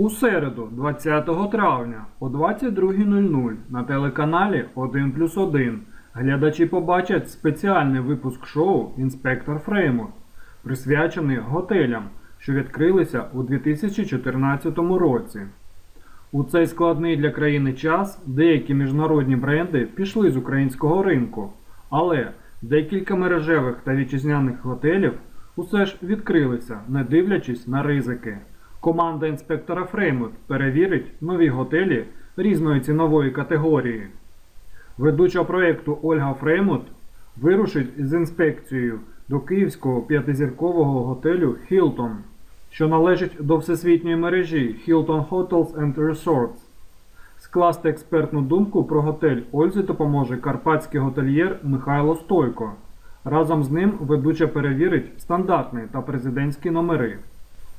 У середу, 20 травня о 22.00 на телеканалі 1 плюс 1 глядачі побачать спеціальний випуск шоу Інспектор Фреймут, присвячений готелям, що відкрилися у 2014 році. У цей складний для країни час деякі міжнародні бренди пішли з українського ринку, але декілька мережевих та вітчизняних готелів усе ж відкрилися, не дивлячись на ризики. Команда інспектора Фреймут перевірить нові готелі різної цінової категорії. Ведуча проєкту Ольга Фреймут вирушить з інспекцією до київського п'ятизіркового готелю Hilton, що належить до всесвітньої мережі Hilton Hotels and Resorts. Скласти експертну думку про готель Ользі допоможе карпатський готельєр Михайло Стойко. Разом з ним ведуча перевірить стандартні та президентські номери.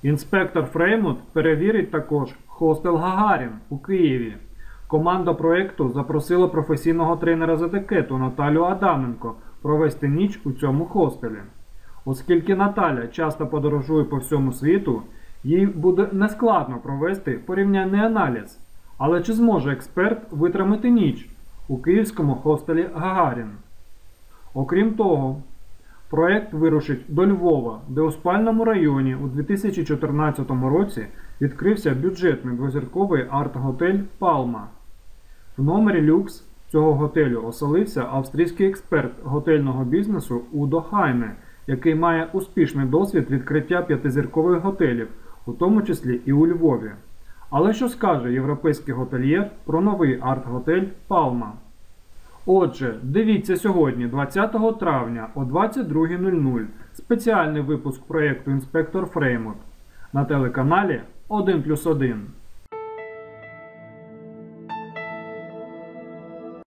Інспектор Фреймут перевірить також хостел Гагарін у Києві. Команда проєкту запросила професійного тренера з етикету Наталю Адаменко провести ніч у цьому хостелі. Оскільки Наталя часто подорожує по всьому світу, їй буде нескладно провести порівняльний аналіз. Але чи зможе експерт витримати ніч у київському хостелі Гагарін? Окрім того, проект вирушить до Львова, де у спальному районі у 2014 році відкрився бюджетний двозірковий арт-готель Палма. В номері люкс цього готелю оселився австрійський експерт готельного бізнесу Удо Хайне, який має успішний досвід відкриття п'ятизіркових готелів, у тому числі і у Львові. Але що скаже європейський готельєр про новий арт-готель Палма? Отже, дивіться сьогодні, 20 травня о 22.00 спеціальний випуск проєкту Інспектор Фреймут на телеканалі 1 плюс 1.